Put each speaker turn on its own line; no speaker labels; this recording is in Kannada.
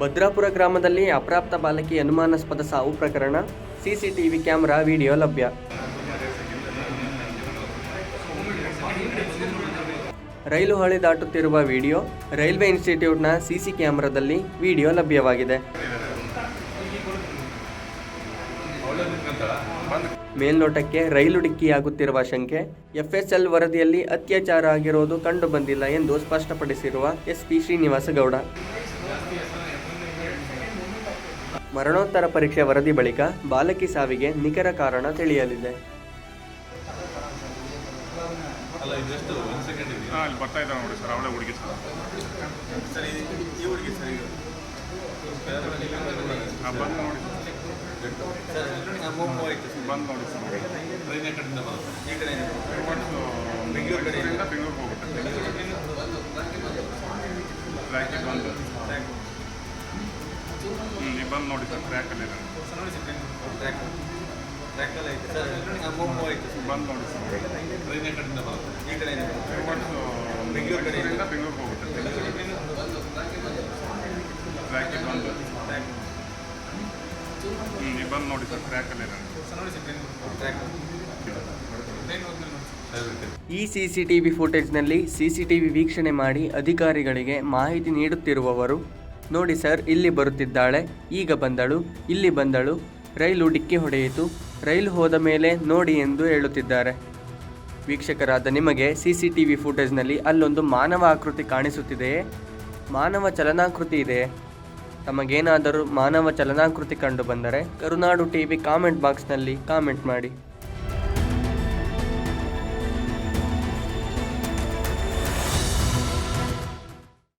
ಭದ್ರಾಪುರ ಗ್ರಾಮದಲ್ಲಿ ಅಪ್ರಾಪ್ತ ಬಾಲಕಿ ಅನುಮಾನಾಸ್ಪದ ಸಾವು ಪ್ರಕರಣ. ಸಿಸಿಟಿವಿ ಕ್ಯಾಮೆರಾ ವಿಡಿಯೋ ಲಭ್ಯ. ರೈಲು ಹಳಿ ದಾಟುತ್ತಿರುವ ವಿಡಿಯೋ, ರೈಲ್ವೆ ಇನ್ಸ್ಟಿಟ್ಯೂಟ್ನ ಸಿಸಿ ಕ್ಯಾಮೆರಾದಲ್ಲಿ ವಿಡಿಯೋ ಲಭ್ಯವಾಗಿದೆ. ಮೇಲ್ನೋಟಕ್ಕೆ ರೈಲು ಡಿಕ್ಕಿಯಾಗುತ್ತಿರುವ ಶಂಕೆ, ಎಫ್ಎಸ್ಎಲ್ ವರದಿಯಲ್ಲಿ ಅತ್ಯಾಚಾರ ಆಗಿರೋದು ಕಂಡುಬಂದಿಲ್ಲ ಎಂದು ಸ್ಪಷ್ಟಪಡಿಸಿರುವ ಎಸ್ಪಿ ಶ್ರೀನಿವಾಸ ಗೌಡ ಮರಣೋತ್ತರ ಪರೀಕ್ಷೆ ವರದಿ ಬಳಿಕ ಬಾಲಕಿ ಸಾವಿಗೆ ನಿಖರ ಕಾರಣ ತಿಳಿಯಲಿದೆ.
ಅಲ್ಲ
ನೋಡಿ ಸರ್ ಸರ್
ಸರ್
ಬಂದು ನೋಡಿ
ಸರ್ ಮೊಮ್ಮು ಆಯಿತು
ಬಂದು ನೋಡಿ ಸರ್.
ಟ್ರೈನ್ ಕಡೆಯಿಂದ ಬರೋದು ಈ ಕಡೆ ಬೆಂಗಳೂರು ಕಡೆಯಿಂದ
ಬೆಂಗಳೂರಿಗೆ ಹೋಗುತ್ತೆ. ಟ್ರ್ಯಾಕಿಗೆ ಬಂದು. ಹ್ಞೂ ನೀವು ಬಂದು ನೋಡಿ ಸರ್ ಟ್ರ್ಯಾಕಲ್ಲಿ
ಟ್ರ್ಯಾಕ್ ಅಲ್ಲಿ ಸರ್
ಬಂದು ನೋಡಿ ಸರ್
ಟ್ರೈನ್ ಈ
ಬೆಂಗಳೂರಿಗೆ ಹೋಗುತ್ತೆ ಟ್ರ್ಯಾಕಿಗೆ ಬಂದು ಹ್ಞೂ ನೀವು ಬಂದು ನೋಡಿ ಸರ್
ಟ್ರ್ಯಾಕ್
ಈ ಸಿಸಿಟಿವಿ ಫುಟೇಜ್ನಲ್ಲಿ ಸಿಸಿಟಿವಿ ವೀಕ್ಷಣೆ ಮಾಡಿ ಅಧಿಕಾರಿಗಳಿಗೆ ಮಾಹಿತಿ ನೀಡುತ್ತಿರುವವರು ನೋಡಿ ಸರ್, ಇಲ್ಲಿ ಬರುತ್ತಿದ್ದಾಳೆ. ಈಗ ಬಂದಳು, ಇಲ್ಲಿ ಬಂದಳು. ರೈಲು ಡಿಕ್ಕಿ ಹೊಡೆಯಿತು. ರೈಲು ಹೋದ ಮೇಲೆ ನೋಡಿ ಎಂದು ಹೇಳುತ್ತಿದ್ದಾರೆ. ವೀಕ್ಷಕರಾದ ನಿಮಗೆ ಸಿ ಸಿ ಟಿ ವಿ ಫುಟೇಜ್ನಲ್ಲಿ ಅಲ್ಲೊಂದು ಮಾನವ ಆಕೃತಿ ಕಾಣಿಸುತ್ತಿದೆಯೇ? ಮಾನವ ಚಲನಾಕೃತಿ ಇದೆಯೇ ತಮಗೇನಾದರೂ ಮಾನವ ಚಲನಾಕೃತಿ ಕಂಡು ಬಂದರೆ ಕರುನಾಡು ಟಿವಿ ಕಾಮೆಂಟ್ ಬಾಕ್ಸ್ನಲ್ಲಿ ಕಾಮೆಂಟ್ ಮಾಡಿ.